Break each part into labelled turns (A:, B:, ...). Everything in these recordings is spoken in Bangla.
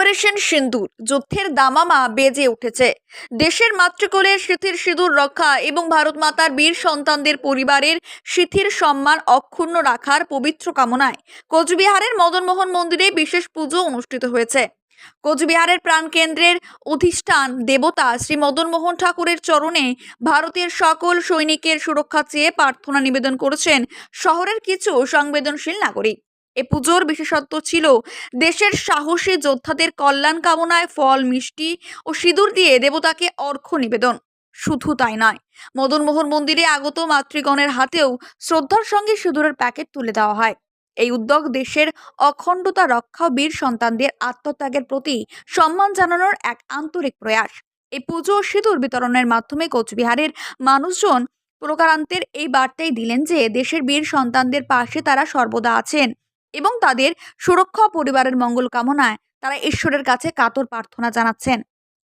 A: অপারেশন সিন্দুর, যুদ্ধের দামামা বেজে উঠেছে। দেশের মাতৃকোলের স্মৃতির সিঁদুর রক্ষা এবং ভারত মাতার বীর সন্তানদের পরিবারের স্মৃতির সম্মান অক্ষুণ্ণ রাখার পবিত্র কামনায় কোচবিহারের মদনমোহন মন্দিরে বিশেষ পুজো অনুষ্ঠিত হয়েছে। কোচবিহারের প্রাণকেন্দ্রের অধিষ্ঠান দেবতা শ্রী মদনমোহন ঠাকুরের চরণে ভারতের সকল সৈনিকের সুরক্ষা চেয়ে প্রার্থনা নিবেদন করেছেন শহরের কিছু সংবেদনশীল নাগরিক। এ পুজোর বিশেষত্ব ছিল দেশের সাহসী যোদ্ধাদের কল্যাণ কামনায় ফল, মিষ্টি ও সিঁদুর দিয়ে দেবতাকে অর্ঘ্য নিবেদন। শুধু তাই নয়, মদনমোহন মন্দিরে আগত মাতৃগণের হাতেও শ্রদ্ধার সঙ্গে সিঁদুরের প্যাকেট তুলে দেওয়া হয়। এই উদ্যোগ দেশের অখণ্ডতা রক্ষা বীর সন্তানদের আত্মত্যাগের প্রতি সম্মান জানানোর এক আন্তরিক প্রয়াস। এই পুজো ও সিঁদুর বিতরণের মাধ্যমে কোচবিহারের মানুষজন প্রকারান্তের এই বার্তাই দিলেন যে দেশের বীর সন্তানদের পাশে তারা সর্বদা আছেন। এবং তাদের সুরক্ষা পরিবারের মঙ্গল কামনায় তারা ঈশ্বরের কাছে কাতর প্রার্থনা জানাচ্ছেন।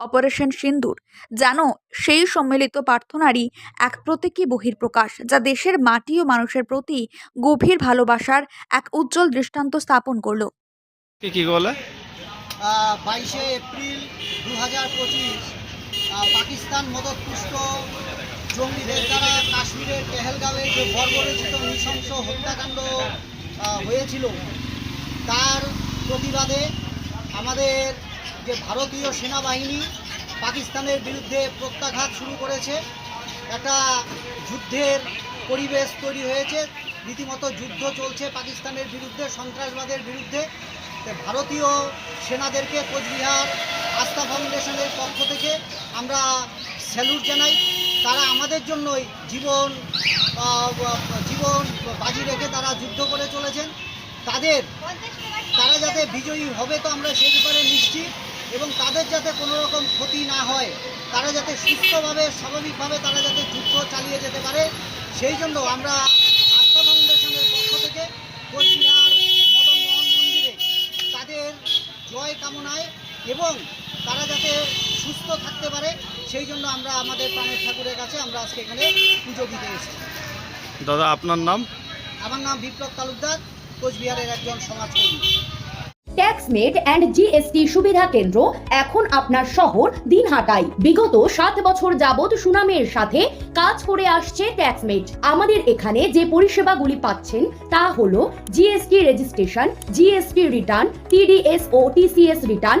A: অপারেশন সিন্দুর যেন সেই সম্মিলিত প্রার্থনারই এক প্রতীকী বহির্প্রকাশ যা দেশের মাটি ও মানুষের প্রতি গভীর ভালোবাসার এক উজ্জ্বল দৃষ্টান্ত স্থাপন করল।
B: কি কি বলে
C: বাইশে এপ্রিল দু হাজার পঁচিশ পাকিস্তান মদতপুষ্ট জঙ্গিদের দ্বারা কাশ্মীরের পেহেলগাঁওয়ে যে বর্বরচিত নৃশংস হত্যাকাণ্ড হয়েছিল। তার প্রতিবাদে আমাদের যে ভারতীয় সেনাবাহিনী পাকিস্তানের বিরুদ্ধে প্রত্যাঘাত শুরু করেছে। একটা যুদ্ধের পরিবেশ তৈরি হয়েছে। রীতিমতো যুদ্ধ চলছে পাকিস্তানের বিরুদ্ধে, সন্ত্রাসবাদের বিরুদ্ধে। ভারতীয় সেনাদেরকে কোচবিহার আস্থা ফাউন্ডেশনের পক্ষ থেকে আমরা স্যালুট জানাই। তারা আমাদের জন্যই জীবন জীবন বাজি রেখে তারা যুদ্ধ করে চলেছেন। তাদের, তারা যাতে বিজয়ী হবে তো আমরা সেই ব্যাপারে নিশ্চিত এবং তাদের যাতে কোনো রকম ক্ষতি না হয়, তারা যাতে সুস্থভাবে, স্বাভাবিকভাবে তারা যাতে যুদ্ধ চালিয়ে যেতে পারে, সেই জন্য আমরা আস্থা ফাউন্ডেশনের পক্ষ থেকে কোচবিহার মদনমোহন মন্দিরে তাদের জয় কামনায় এবং তারা যাতে সুস্থ থাকতে পারে সেই জন্য আমরা আমাদের প্রাণের ঠাকুরের কাছে আমরা আজকে এখানে পুজো দিতে এসেছি।
B: দাদা আপনার নাম?
C: আমার নাম বিপ্লব তালুকদার কোচবিহারের একজন সমাজকর্মী।
D: ট্যাক্সমেট অ্যান্ড জিএসটি সুবিধা কেন্দ্র এখন আপনার শহর দিনহাটায়। বিগত সাত বছর যাবৎ সুনামের সাথে কাজ করে আসছে ট্যাক্সমেট আমাদের এখানে যে পরিষেবাগুলি পাচ্ছেন তা হলো GST registration GST return TDS ও TCS return